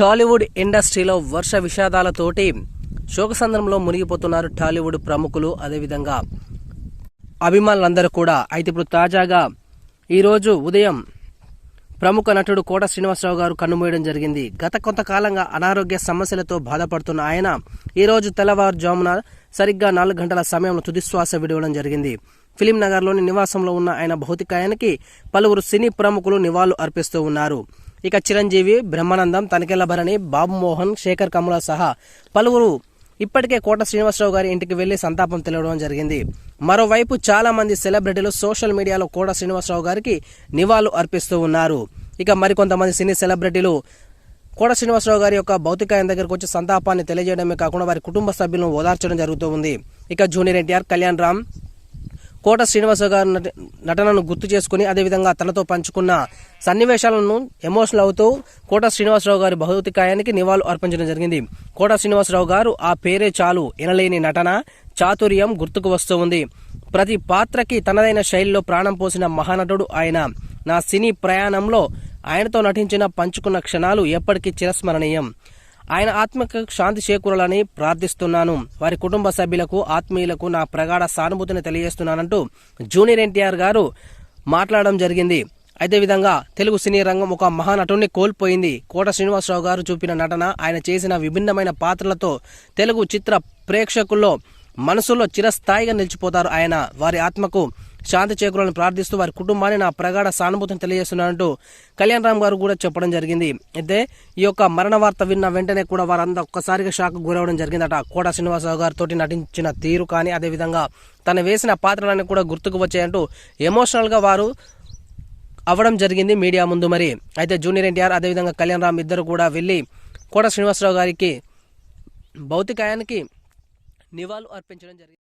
టాలీవుడ్ ఇండస్ట్రీలో వర్ష విషాదాలతోటి శోకసంద్రంలో మునిగిపోతున్నారు టాలీవుడ్ ప్రముఖులు అదేవిధంగా. అభిమానులందరూ కూడా అయితే ఇప్పుడు తాజాగా ఈరోజు ఉదయం ప్రముఖ నటుడు కోట శ్రీనివాసరావు గారు కన్నుమూయడం జరిగింది. గత కొంతకాలంగా అనారోగ్య సమస్యలతో బాధపడుతున్న ఆయన ఈరోజు తెల్లవారుజామున సరిగ్గా నాలుగు గంటల సమయంలో తుదిశ్వాస విడవడం జరిగింది. ఫిలిం నగర్లోని నివాసంలో ఉన్న ఆయన భౌతికాయానికి పలువురు సినీ ప్రముఖులు నివాళులు అర్పిస్తూ ఉన్నారు. ఇక చిరంజీవి బ్రహ్మానందం తనకెళ్ళ భరణి బాబు మోహన్ శేఖర్ కమల సహా పలువురు ఇప్పటికే కోట శ్రీనివాసరావు గారి ఇంటికి వెళ్ళి సంతాపం తెలియడం జరిగింది. మరోవైపు చాలా మంది సెలబ్రిటీలు సోషల్ మీడియాలో కోట శ్రీనివాసరావు గారికి నివాళులు అర్పిస్తూ ఉన్నారు. ఇక మరికొంతమంది సినీ సెలబ్రిటీలు కోట శ్రీనివాసరావు గారి యొక్క భౌతికాయం దగ్గరకు వచ్చి సంతాపాన్ని తెలియజేయడమే కాకుండా వారి కుటుంబ సభ్యులను ఓదార్చడం జరుగుతూ ఉంది. ఇక జూనియర్ ఎన్టీఆర్ కళ్యాణ్ రామ్ కోట శ్రీనివాస గారి నట- నటనను గుర్తు చేసుకుని అదేవిధంగా తనతో పంచుకున్న సన్నివేశాలను ఎమోషనల్ అవుతూ కోట శ్రీనివాసరావు గారి భౌతికాయానికి నివాళులు అర్పించడం జరిగింది. కోట శ్రీనివాసరావు గారు ఆ పేరే చాలు ఎనలేని నటన చాతుర్యం గుర్తుకు వస్తూ ఉంది. ప్రతి పాత్రకి తనదైన శైలిలో ప్రాణం పోసిన మహానటుడు ఆయన. నా సినీ ప్రయాణంలో ఆయనతో నటించిన పంచుకున్న క్షణాలు ఎప్పటికీ చిరస్మరణీయం. ఆయన ఆత్మకు శాంతి చేకూరాలని ప్రార్థిస్తున్నాను. వారి కుటుంబ సభ్యులకు ఆత్మీయులకు నా ప్రగాఢ సానుభూతిని తెలియజేస్తున్నానంటూ జూనియర్ ఎన్టీఆర్ గారు మాట్లాడడం జరిగింది. అదే విధంగా తెలుగు సినీ రంగం ఒక మహానటుని కోల్పోయింది. కోట శ్రీనివాసరావు గారు చూపిన నటన ఆయన చేసిన విభిన్నమైన పాత్రలతో తెలుగు చిత్ర ప్రేక్షకుల్లో మనసులో చిరస్థాయిగా నిలిచిపోతారు ఆయన. వారి ఆత్మకు శాంతి చేకూరాలని ప్రార్థిస్తూ వారి కుటుంబాన్ని నా ప్రగాఢ సానుభూతిని తెలియజేస్తున్నానంటూ కళ్యాణ్ రామ్ గారు కూడా చెప్పడం జరిగింది. అయితే ఈ యొక్క మరణ వార్త విన్న వెంటనే కూడా వారంతా ఒక్కసారిగా షాక్ గురవడం జరిగిందట. కోట శ్రీనివాసరావు గారితో నటించిన తీరు కానీ అదేవిధంగా తను వేసిన పాత్రలన్నీ కూడా గుర్తుకు వచ్చాయంటూ ఎమోషనల్గా వారు అవ్వడం జరిగింది మీడియా ముందు మరి. అయితే జూనియర్ ఎన్టీఆర్ అదేవిధంగా కళ్యాణ్ రామ్ ఇద్దరు కూడా వెళ్ళి కోట శ్రీనివాసరావు గారికి భౌతికాయానికి నివాళులు అర్పించడం జరిగింది.